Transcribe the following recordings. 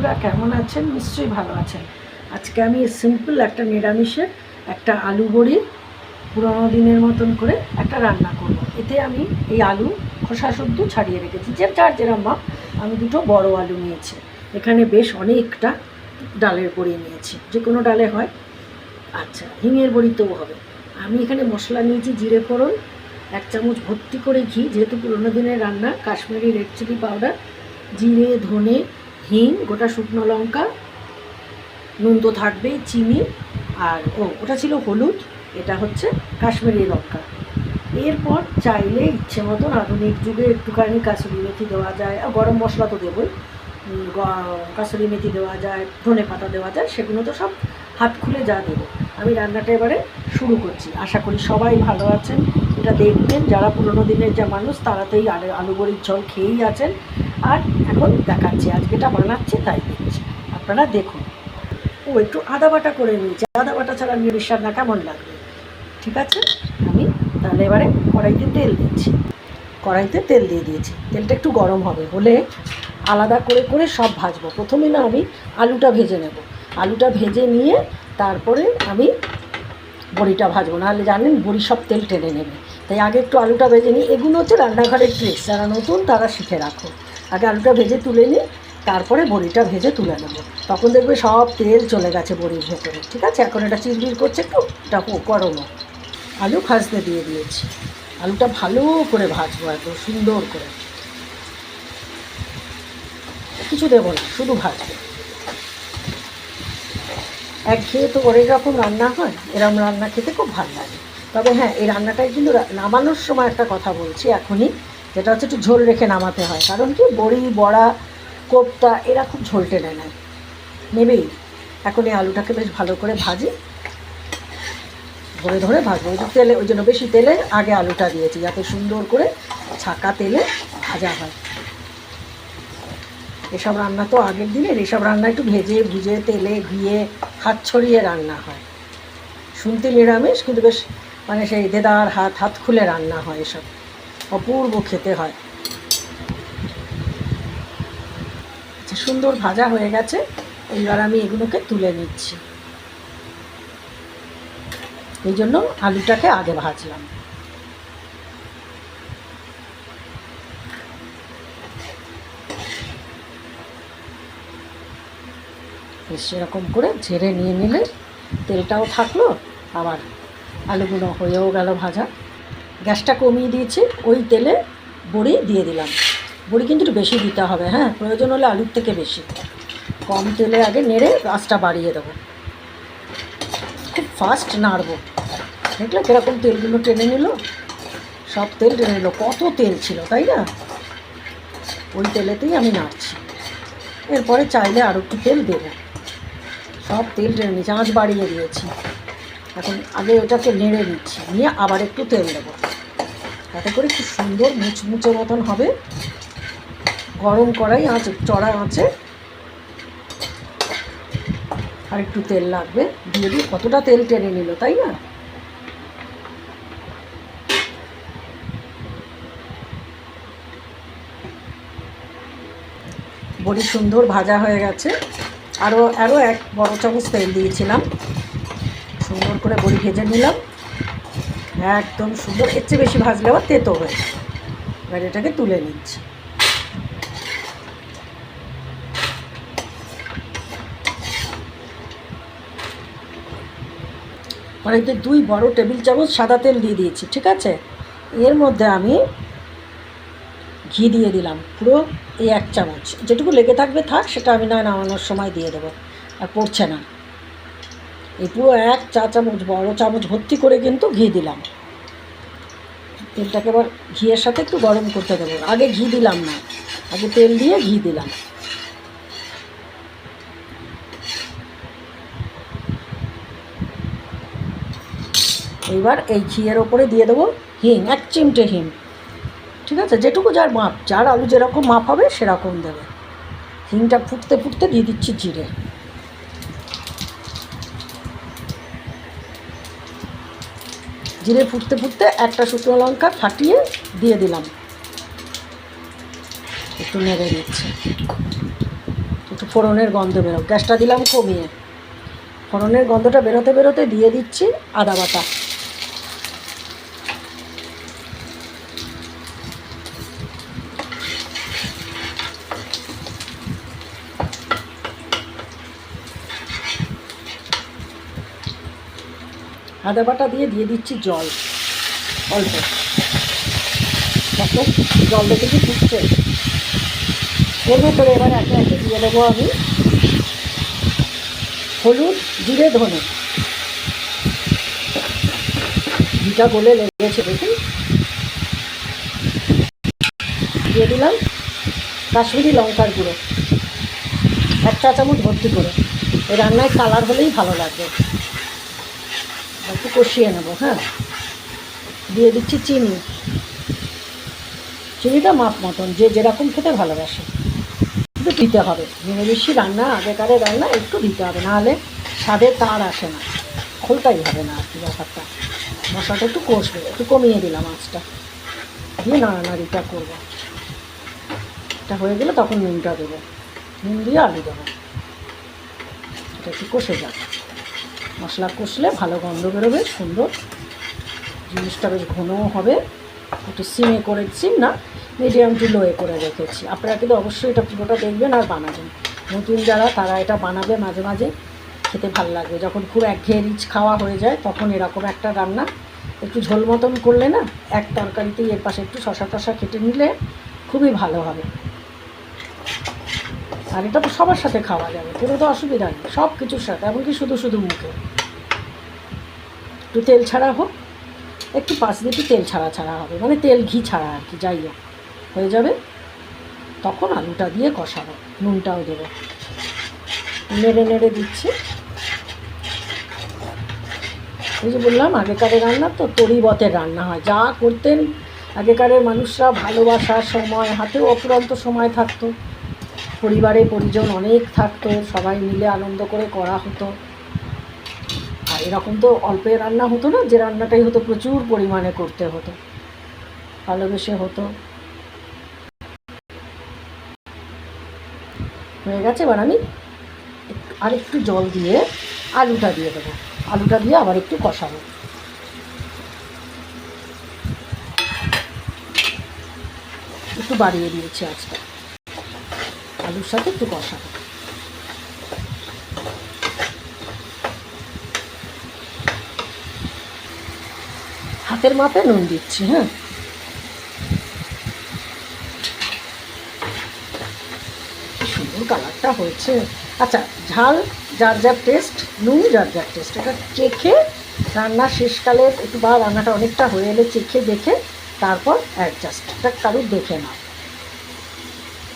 বন্ধুরা, কেমন আছেন? নিশ্চয়ই ভালো আছেন। আজকে আমি সিম্পল একটা নিরামিষের একটা আলু বড়ি পুরোনো দিনের মতন করে একটা রান্না করব। এতে আমি এই আলু খোসা শুদ্ধ ছাড়িয়ে রেখেছি। যে যার যেরম মাপ আমি দুটো বড় আলু নিয়েছি। এখানে বেশ অনেকটা ডালের বড়ি নিয়েছি। যে কোনো ডালে হয়। আচ্ছা হিঙের বড়িতেও হবে। আমি এখানে মশলা নিয়েছি জিরে ফোড়ন, এক চামচ ভর্তি করে ঘি, যেহেতু পুরোনো দিনের রান্না, কাশ্মীরি রেড চিলি পাউডার জিরে, ধনে হিং গোটা শুকনো লঙ্কা, নুন তো থাকবেই, চিনি, আর ও, ওটা ছিল হলুদ, এটা হচ্ছে কাশ্মীরি লঙ্কা। এরপর চাইলে ইচ্ছে মতন আধুনিক যুগে একটুখানি কাসুরি মেথি দেওয়া যায়, আর গরম মশলা তো দেবই। কাসুরি মেথি দেওয়া যায়, ধনে পাতা দেওয়া যায়, সেগুলো তো সব হাত খুলে যা দেবো। আমি রান্নাটা এবারে শুরু করছি। আশা করি সবাই ভালো আছেন, এটা দেখবেন, যারা পুরোনো দিনের যা মানুষ তারা তো এই আলু বড়ির ঝোল খেয়েই আছেন। আর এখন দেখাচ্ছি, আজকে এটা বানাচ্ছি, তাই দিচ্ছি। আপনারা দেখুন। ও, একটু আদা বাটা করে নিয়েছি। আদা বাটা ছাড়া নিরামিষ রান্না কেমন লাগবে? ঠিক আছে? আমি তাহলে এবারে কড়াইতে তেল দিচ্ছি। কড়াইতে তেল দিয়ে দিয়েছি। তেলটা একটু গরম হবে, হলে আলাদা করে করে সব ভাজবো। প্রথমে না আমি আলুটা ভেজে নেব। আলুটা ভেজে নিয়ে তারপরে আমি বড়িটা ভাজবো। নাহলে জানেন, বড়ি সব তেল টেনে নেবে। তাই আগে একটু আলুটা ভেজে নিই। এগুলো হচ্ছে রান্নাঘরের ট্রিক্স যারা নতুন, তারা শিখে রাখো। আগে আলুটা ভেজে তুলে নিই, তারপরে বড়িটা ভেজে তুলে নেব। তখন দেখবে সব তেল চলে গেছে বড়ির ভেতরে, ঠিক আছে? এখন এটা চিরবির করছে একটু, এটা গরমও আলু ভাজতে দিয়ে দিয়েছি। আলুটা ভালো করে ভাজবো একদম, সুন্দর করে। কিছু দেবো না, শুধু ভাজবো। এক একঘেয়ে তো অনেক রকম রান্না হয় এরকম রান্না খেতে খুব ভালো লাগে। তবে হ্যাঁ এই রান্নাটাই কিন্তু নামানোর সময় একটা কথা বলছি, এখনই। যেটা হচ্ছে একটু ঝোল রেখে নামাতে হয়। কারণ কি? বড়ি, বড়া, কোপ্তা এরা খুব ঝোল টেনে নেয়। নেবেই এখন এই আলুটাকে বেশ ভালো করে ভাজি। ধরে ধরে ভাজবো। ওই তেলে, ওই জন্য বেশি তেলে আগে আলুটা দিয়েছি, যাতে সুন্দর করে ছাকা তেলে ভাজা হয়। এসব রান্না তো আগের দিনের। এসব রান্না একটু ভেজে, ভুজে, তেলে ঘিয়ে হাত ছড়িয়ে রান্না হয়। শুনতে নিরামিষ, কিন্তু বেশ মানে সেই দেদার হাত হাত খুলে রান্না হয় এসব। অপূর্ব খেতে হয়। আচ্ছা সুন্দর ভাজা হয়ে গেছে। এইবার আমি এগুলোকে তুলে নিচ্ছি। এই জন্য আলুটাকে আগে ভাজলাম। সেরকম করে ঝেড়ে নিয়ে নিলে তেলটাও থাকল, আবার আলুগুলো হয়েও গেল ভাজা। গ্যাসটা কমিয়ে দিয়েছি, ওই তেলে বড়ি দিয়ে দিলাম। বড়ি কিন্তু একটু বেশি দিতে হবে হ্যাঁ প্রয়োজন হলে আলুর থেকে বেশি। কম তেলে আগে নেড়ে আঁচটা বাড়িয়ে দেবো। খুব ফাস্ট নাড়বো। দেখলে কীরকম তেলগুলো টেনে নিল? সব তেল টেনে নিল, কত তেল ছিল, তাই না? ওই তেলেতেই আমি নাড়ছি। এরপরে চাইলে আরও একটু তেল দেবো। সব তেল টেনে নিয়েছি, আঁচ বাড়িয়ে দিয়েছি। এখন আগে ওটাকে নেড়ে নিচ্ছি, নিয়ে আবার একটু তেল দেবো। তাতে করে খুব সুন্দর মুচমুচে মতন হবে। গরম কড়াই আঁচ চড়া আঁচে আর একটু তেল লাগবে। দিয়ে দিয়ে কতটা তেল টেনে নিল, তাই না? বড়ি সুন্দর ভাজা হয়ে গেছে। আরও আরও এক বড় চামচ তেল দিয়েছিলাম। সুন্দর করে বড়ি ভেজে নিলাম। একদম সুন্দর এর বেশি ভাজলে আবার তেতো হয়ে। এবার এটাকে তুলে নিচ্ছি। কড়াইতে দুই বড় টেবিল চামচ সাদা তেল দিয়ে দিয়েছি, ঠিক আছে? এর মধ্যে আমি ঘি দিয়ে দিলাম, পুরো এই এক চামচ। যেটুকু লেগে থাকবে থাক, সেটা আমি না নামানোর সময় দিয়ে দেবো। আর পড়ছে না। পুরো এক চা চামচ, বড় চামচ ভর্তি করে কিন্তু ঘি দিলাম। তেলটাকে এবার ঘিয়ের সাথে একটু গরম করতে দেবো। আগে ঘি দিলাম না, আগে তেল দিয়ে ঘি দিলাম। এইবার এই ঘিয়ের ওপরে দিয়ে দেবো হিং, এক চিমটে হিং। ঠিক আছে? যেটুকু যার মাপ, যার আলু যেরকম মাপ হবে সেরকম দেবে। হিংটা ফুটতে ফুটতে দিয়ে দিচ্ছি জিরে। জিরে ফুটতে ফুটতে একটা শুকনো লঙ্কা ফাটিয়ে দিয়ে দিলাম। একটু নেড়ে নিচ্ছে একটু ফোড়নের গন্ধ বেরো, গ্যাসটা দিলাম কমিয়ে। ফোড়নের গন্ধটা বেরোতে বেরোতে দিয়ে দিচ্ছি আদা বাটা। আদা বাটা দিয়ে দিয়ে দিচ্ছি জল, অল্প। দেখো জল দেখে কি ফুটছে। এর ভেতরে এবার একে একে দিয়ে দেবো আমি হলুদ, জিরে, ধনে। ঘিটা গলে লেগেছে, দেখুন। দিয়ে দিলাম কাশ্মীরি লঙ্কার গুঁড়ো। এক চা চামচ ভর্তি করে। এই রান্নায় কালার হলেই ভালো লাগবে। একটু কষিয়ে নেব হ্যাঁ? দিয়ে দিচ্ছি চিনি। চিনিটা মাপ মতন, যে যেরকম খেতে ভালোবাসে। একটু দিতে হবে। নিরামিষি রান্না, আগেকারের রান্না একটু দিতে হবে, নাহলে স্বাদের তার আসে না। খোলটাই হবে না আর কি ব্যাপারটা। মশলাটা একটু কষবে, একটু কমিয়ে দিলাম মাছটা দিয়ে নাড়ানাড়িটা করব। এটা হয়ে গেলে তখন নুনটা দেবো। নুন দিয়ে আলু দেবো। এটা একটু কষে যাক। মশলা কষলে ভালো গন্ধ বেরোবে, সুন্দর। জিনিসটা বেশ ঘনও হবে। একটু সিমে করে, সিম না, মিডিয়াম টু লোয়ে করে রেখেছি। আপনারা কিন্তু অবশ্যই এটা পুরোটা দেখবেন আর বানাবেন। নতুন যারা, তারা এটা বানাবে মাঝে মাঝে। খেতে ভালো লাগবে। যখন খুব একঘেয়ে রিচ খাওয়া হয়ে যায়, তখন এরকম একটা রান্না একটু ঝোল মতন করলে না, এক তরকারিতেই এর পাশে একটু শশা টশা কেটে নিলে খুবই ভালো হবে। আর এটা তো সবার সাথে খাওয়া যাবে, কোনো তো অসুবিধা নেই সব কিছুর সাথে, এমনকি শুধু শুধু মুখে। একটু তেল ছাড়া হোক, একটু পাঁচ দিয়ে তেল ছাড়া ছাড়া হবে মানে তেল ঘি ছাড়া আর কি, যাই হোক, হয়ে যাবে। তখন আলুটা দিয়ে কষাবো, নুনটাও দেবো। নেড়ে নেড়ে দিচ্ছি। ওই যে বললাম আগেকারের রান্না তো তরিবতের রান্না হয়, যা করতেন আগেকারের মানুষরা ভালোবাসার সময়, হাতেও অপুরন্ত সময় থাকতো। পরিবারে পরিজন অনেক থাকতো, সবাই মিলে আনন্দ করে করা হতো। আর এরকম তো অল্পে রান্না হতো না, যে রান্নাটাই হতো, প্রচুর পরিমাণে করতে হতো, ভালোবেসে হতো। হয়ে গেছে এবার আমি আর একটু জল দিয়ে আলুটা দিয়ে দেবো। আলুটা দিয়ে আবার একটু কষাবো। একটু বাড়িয়ে দিয়েছি আজকে। আলুর সাথে একটু কষাবো হাতের মাপে নুন দিচ্ছি হ্যাঁ। সুন্দর কালারটা হয়েছে। আচ্ছা ঝাল, যার যার টেস্ট, নুন যার যার টেস্ট। এটা চেখে রান্না শেষকালে একটু বা রান্নাটা অনেকটা হয়ে এলে চেখে দেখে তারপর অ্যাডজাস্ট এটা কারুর দেখে না।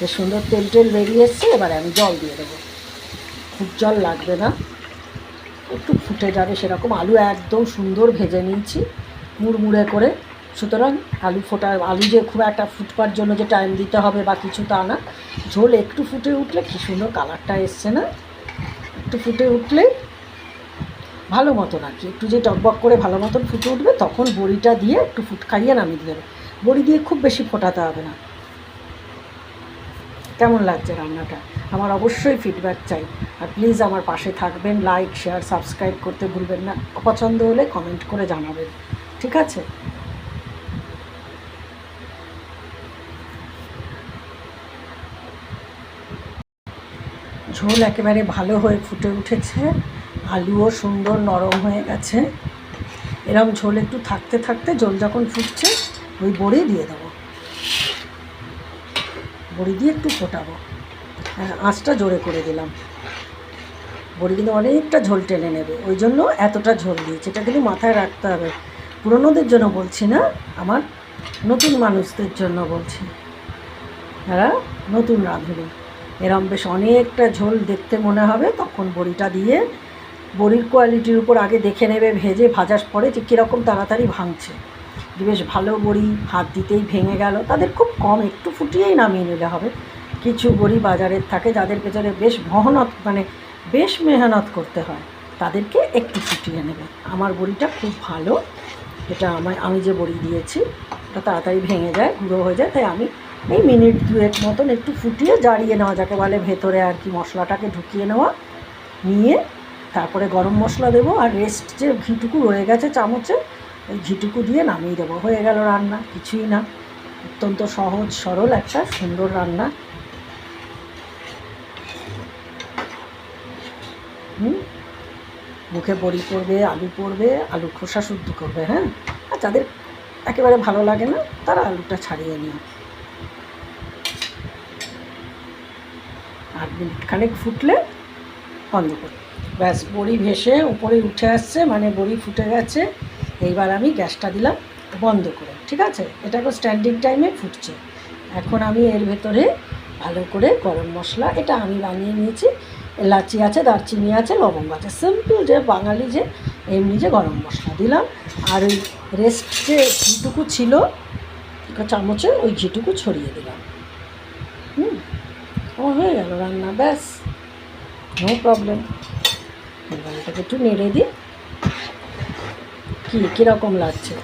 বেশ সুন্দর তেল টেল বেরিয়ে এসছে, এবারে আমি জল দিয়ে দেবো। খুব জল লাগবে না। একটু ফুটে যাবে সেরকম। আলু একদম সুন্দর ভেজে নিয়েছি, মুড়মুড়ে করে। সুতরাং আলু ফোটা, আলু যে খুব একটা ফুটবার জন্য যে টাইম দিতে হবে বা কিছু তা না। ঝোল একটু ফুটে উঠলে, কী সুন্দর কালারটা এসছে না? একটু ফুটে উঠলে ভালো মতন আর কি। একটু যে টকবক করে ভালো মতন ফুটে উঠবে, তখন বড়িটা দিয়ে একটু ফুট খাইয়ে নামিয়ে দেবে। বড়ি দিয়ে খুব বেশি ফোটাতে হবে না। কেমন লাগছে রান্নাটা? আমার অবশ্যই ফিডব্যাক চাই। আর প্লিজ আমার পাশে থাকবেন লাইক শেয়ার সাবস্ক্রাইব করতে ভুলবেন না। পছন্দ হলে কমেন্ট করে জানাবেন। ঠিক আছে? ঝোল একেবারে ভালো হয়ে ফুটে উঠেছে, আলুও সুন্দর নরম হয়ে গেছে। এরম ঝোল একটু থাকতে থাকতে ঝোল যখন ফুটছে, ওই বড়ি দিয়ে দেবো। বড়ি দিয়ে একটু ফোটাবো। হ্যাঁ আঁচটা জোরে করে দিলাম। বড়ি কিন্তু অনেকটা ঝোল টেনে নেবে। ওই জন্য এতটা ঝোল দিয়েছে। এটা কিন্তু মাথায় রাখতে হবে। পুরনোদের জন্য বলছি না, আমার নতুন মানুষদের জন্য বলছি। যারা নতুন রাঁধুনি। এরম বেশ অনেকটা ঝোল দেখতে মনে হবে। তখন বড়িটা দিয়ে বড়ির কোয়ালিটির উপর আগে দেখে নেবে, ভেজে ভাজার পরে যে কীরকম তাড়াতাড়ি ভাঙছে। বেশ ভালো বড়ি, হাত দিতেই ভেঙে গেল। তাদের খুব কম, একটু ফুটিয়েই নামিয়ে নিলে হবে। কিছু বড়ি বাজারের থাকে যাদের পেছনে বেশ মহনত মানে বেশ মেহনত করতে হয়, তাদেরকে একটু ফুটিয়ে নেবে। আমার বড়িটা খুব ভালো। এটা আমার আমি যে বড়ি দিয়েছি ওটা তাড়াতাড়ি ভেঙে যায়, গুঁড়ো হয়ে যায়, তাই আমি এই মিনিট দুয়েক মতন একটু ফুটিয়ে জারিয়ে নেওয়া, যাকে বলে ভেতরে আর কি মশলাটাকে ঢুকিয়ে নেওয়া, নিয়ে তারপরে গরম মশলা দেবো, আর রেস্ট যে ঘিটুকু রয়ে গেছে চামচে ওই ঘিটুকু দিয়ে নামিয়ে দেবো। হয়ে গেল রান্না, কিছুই না। অত্যন্ত সহজ, সরল একটা সুন্দর রান্না। হুম? মুখে বড়ি পড়বে, আলু পড়বে, আলু খোসা শুদ্ধ করবে হ্যাঁ? আর যাদের একেবারে ভালো লাগে না, তারা আলুটা ছাড়িয়ে নিও আট মিনিট খানেক ফুটলে বন্ধ করি ব্যাস, বড়ি ভেসে উপরে উঠে আসছে মানে বড়ি ফুটে গেছে। এইবার আমি গ্যাসটা দিলাম বন্ধ করে, ঠিক আছে? এটা এখন স্ট্যান্ডিং টাইমে ফুটছে। এখন আমি এর ভেতরে ভালো করে গরম মশলা, এটা আমি বানিয়ে নিয়েছি। এলাচি আছে, দারচিনি আছে, লবঙ্গ আছে সিম্পল যে বাঙালি যে এমনি যে গরম মশলা দিলাম। আর ওই রেস্ট যে ঘিটুকু ছিল চামচে ওই ঘিটুকু ছড়িয়ে দিলাম। হুম? ও হয়ে গেল রান্না, ব্যাস। নো প্রবলেম এবার এটাকে একটু নেড়ে দিই। কী, কীরকম লাগছে?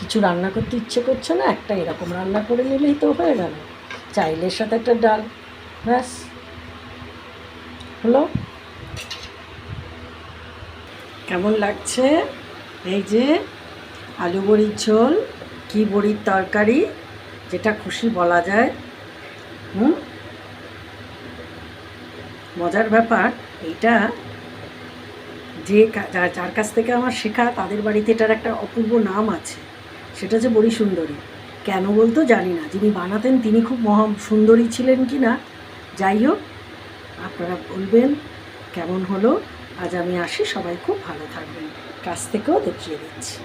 কিছু রান্না করতে ইচ্ছে করছে না? একটা এরকম রান্না করে নিলেই তো হয়ে গেল। চাইলের সাথে একটা ডাল, ব্যাস। হলো? কেমন লাগছে? এই যে আলু বড়ির ঝোল, কি বড়ির তরকারি, যেটা খুশি বলা যায়। হুম? মজার ব্যাপার, এইটা যে যার কাছ থেকে আমার শেখা তাদের বাড়িতে এটার একটা অপূর্ব নাম আছে। সেটা হচ্ছে বড়ি সুন্দরী। কেন বলতো জানি না। যিনি বানাতেন তিনি খুব মহা সুন্দরী ছিলেন কি না? যাই হোক, আপনারা বলবেন কেমন হলো? আজ আমি আসি, সবাই খুব ভালো থাকবেন। কাছ থেকেও দেখিয়ে দিচ্ছি।